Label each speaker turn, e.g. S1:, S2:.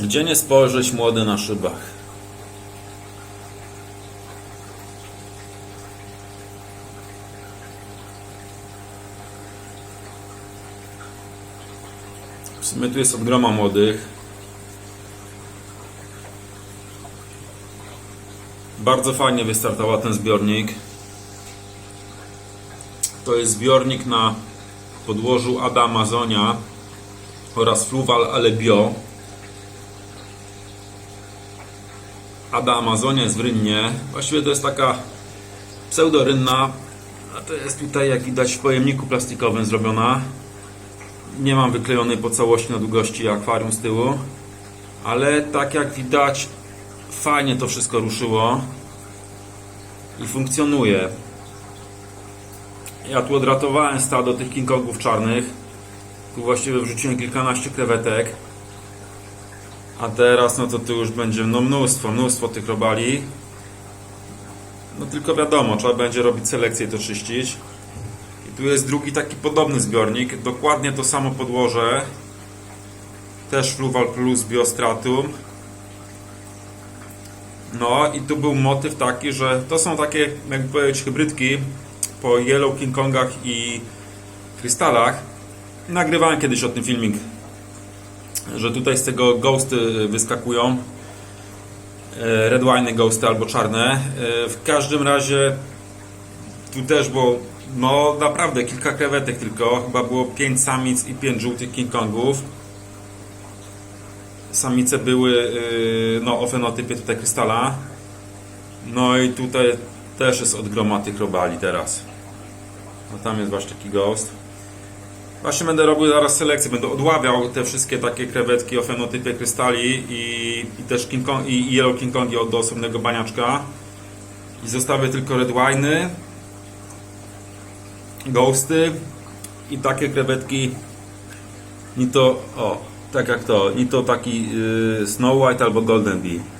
S1: Gdzie nie spojrzeć młody na szybach? W sumie tu jest od groma młodych. Bardzo fajnie wystartował ten zbiornik. To jest zbiornik na podłożu Ada Amazonia oraz Fluval ale Ada Amazonia jest w rynnie. Właściwie to jest taka pseudorynna. A to jest tutaj, jak widać, w pojemniku plastikowym zrobiona. Nie mam wyklejonej po całości na długości akwarium z tyłu. Ale tak jak widać, fajnie to wszystko ruszyło. I funkcjonuje. Ja tu odratowałem stado tych King czarnych. Tu właściwie wrzuciłem kilkanaście krewetek. A teraz no to tu już będzie no mnóstwo, mnóstwo tych robali. No tylko wiadomo, trzeba będzie robić selekcję i to czyścić. I tu jest drugi taki podobny zbiornik. Dokładnie to samo podłoże. Też Fluval Plus Biostratum. No i tu był motyw taki, że to są takie, jakby powiedzieć, hybrydki po Yellow King Kongach i krystalach. Nagrywałem kiedyś o tym filmik, że tutaj z tego ghosty wyskakują. E, Red wine ghosty albo czarne. E, W każdym razie tu też było no naprawdę kilka krewetek tylko. Chyba było 5 samic i 5 żółtych King Kongów. Samice były yy, no, o fenotypie tutaj krystala. No i tutaj też jest od groma tych robali teraz. No tam jest właśnie taki ghost. Właśnie będę robił zaraz selekcję, będę odławiał te wszystkie takie krewetki o fenotypie krystali i, i też King Kong, i Yellow King Kongi od osobnego baniaczka. I zostawię tylko red wine'y, ghosty i takie krewetki ni to, o, tak jak to, ni to taki y, Snow White albo Golden Bee.